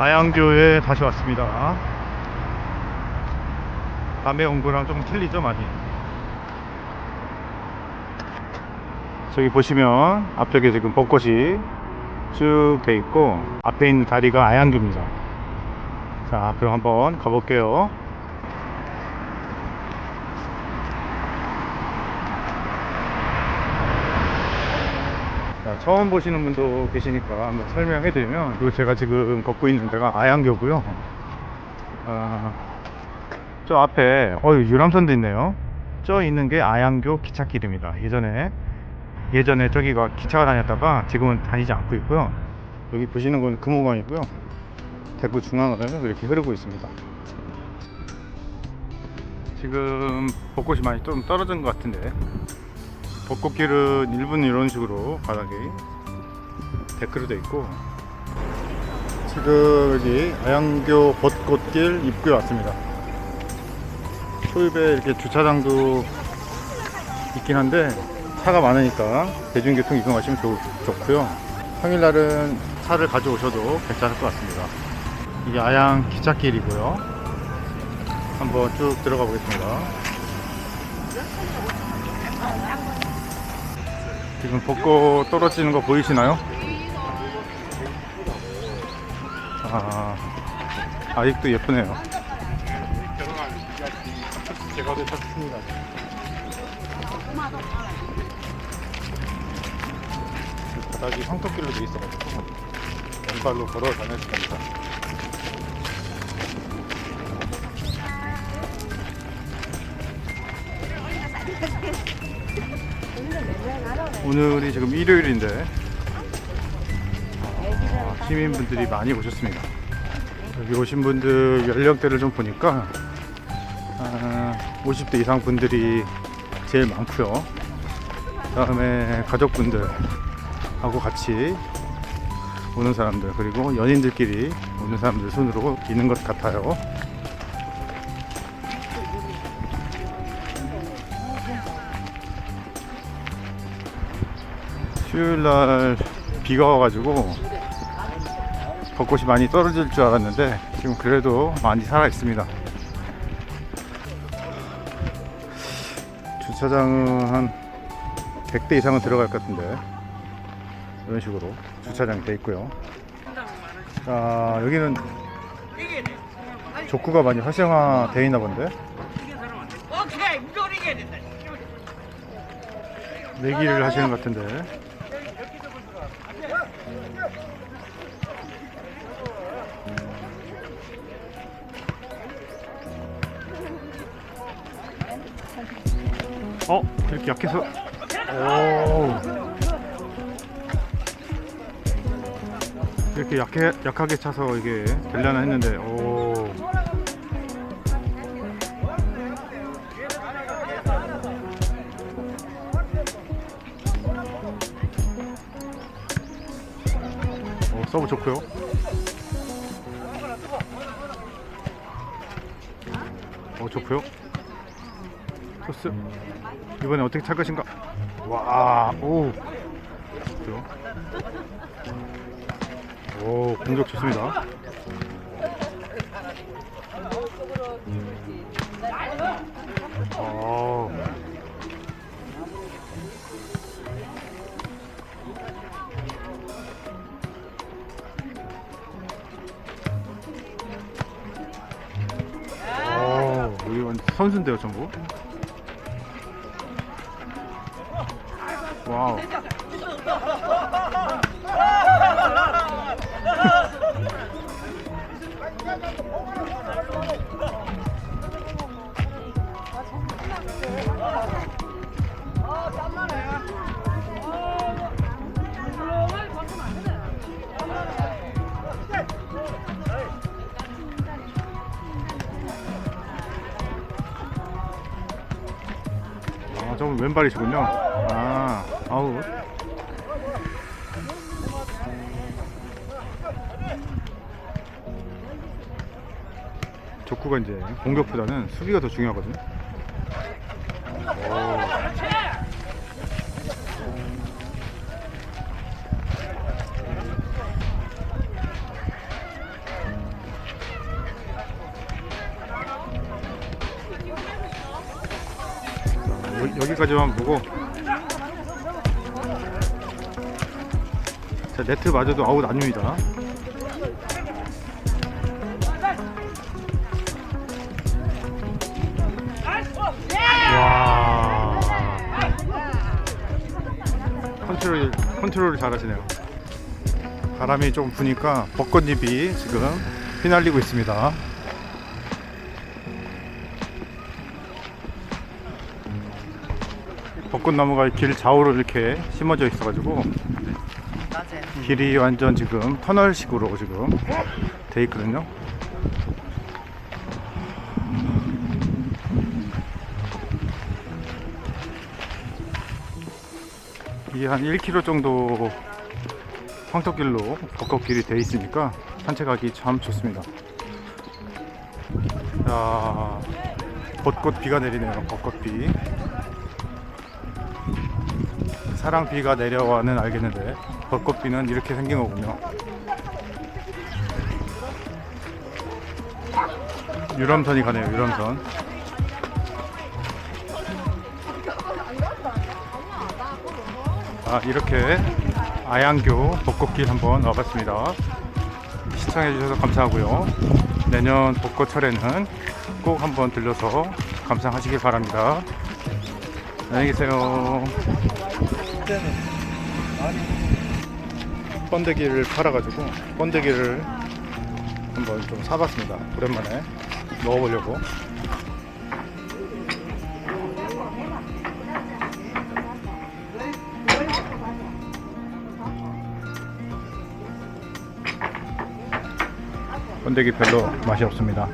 아양교에 다시 왔습니다. 밤에 온 거랑 좀 틀리죠, 많이. 저기 보시면 앞쪽에 지금 벚꽃이 쭉 돼 있고 앞에 있는 다리가 아양교입니다. 자, 그럼 한번 가볼게요. 자, 처음 보시는 분도 계시니까 한번 설명해 드리면 그리고 제가 지금 걷고 있는 데가 아양교고요. 아, 저 앞에 어 유람선도 있네요. 저 있는 게 아양교 기찻길입니다. 예전에 예전에 저기가 기차가 다녔다가 지금은 다니지 않고 있고요. 여기 보시는 건 금호강이고요. 대구 중앙을 이렇게 흐르고 있습니다. 지금 벚꽃이 많이 좀 떨어진 것 같은데 벚꽃길은 일부는 이런 식으로 바닥에 데크로 돼 있고. 지금 여기 아양교 벚꽃길 입구에 왔습니다. 초입에 이렇게 주차장도 있긴 한데 차가 많으니까 대중교통 이용하시면 좋, 좋고요. 평일날은 차를 가져오셔도 괜찮을 것 같습니다. 이게 아양 기찻길이고요. 한번 쭉 들어가 보겠습니다 지금 벚꽃 떨어지는 거 보이시나요? 아, 아직도 예쁘네요. 제가 더 찾습니다. 바닥이 황토길로 돼 있어가지고 왼발로 걸어 다닐 수가 있다. 오늘이 지금 일요일인데 아, 시민분들이 많이 오셨습니다. 여기 오신 분들 연령대를 좀 보니까 아, 50대 이상 분들이 제일 많고요. 그다음에 가족분들하고 같이 오는 사람들 그리고 연인들끼리 오는 사람들 순으로 있는 것 같아요. 수요일 날 비가 와가지고 벚꽃이 많이 떨어질 줄 알았는데 지금 그래도 많이 살아 있습니다. 주차장은 한 100대 이상은 들어갈 것 같은데 이런 식으로 주차장이 돼 있고요. 자 여기는 족구가 많이 활성화되어 있나 본데. 내기를 하시는 것 같은데 어? 이렇게 약해서 오 이렇게 약해, 약하게 차서 이게 되려나 했는데 오 어, 서브 좋고요. 어, 좋고요. 토스. 이번에 어떻게 찰 것인가? 와, 오. 공격 좋습니다. 완전 선수인데요, 전부. 와 저분 왼발이시군요. 아, 아우. 족구가 이제 공격보다는 수비가 더 중요하거든요. 오. 여기까지만 보고. 자 네트 맞아도 아웃 아닙니다. 와. 컨트롤 컨트롤을 잘하시네요. 바람이 좀 부니까 벚꽃잎이 지금 휘날리고 있습니다 벚꽃나무가 길 좌우로 이렇게 심어져 있어가지고 길이 완전 지금 터널식으로 지금 돼 있거든요. 이한 1km 정도 황토길로 벚꽃길이 돼 있으니까 산책하기 참 좋습니다. 자, 벚꽃 비가 내리네요. 벚꽃 비. 사랑 비가 내려와는 알겠는데 벚꽃 비는 이렇게 생긴 거군요. 유람선이 가네요. 유람선. 아 이렇게 아양교 벚꽃길 한번 와봤습니다. 시청해 주셔서 감사하고요. 내년 벚꽃철에는 꼭 한번 들려서 감상하시길 바랍니다. 안녕히 계세요. 번데기를 팔아가지고 번데기를 한번 좀 사봤습니다. 오랜만에 먹어보려고. 번데기 별로 맛이 없습니다.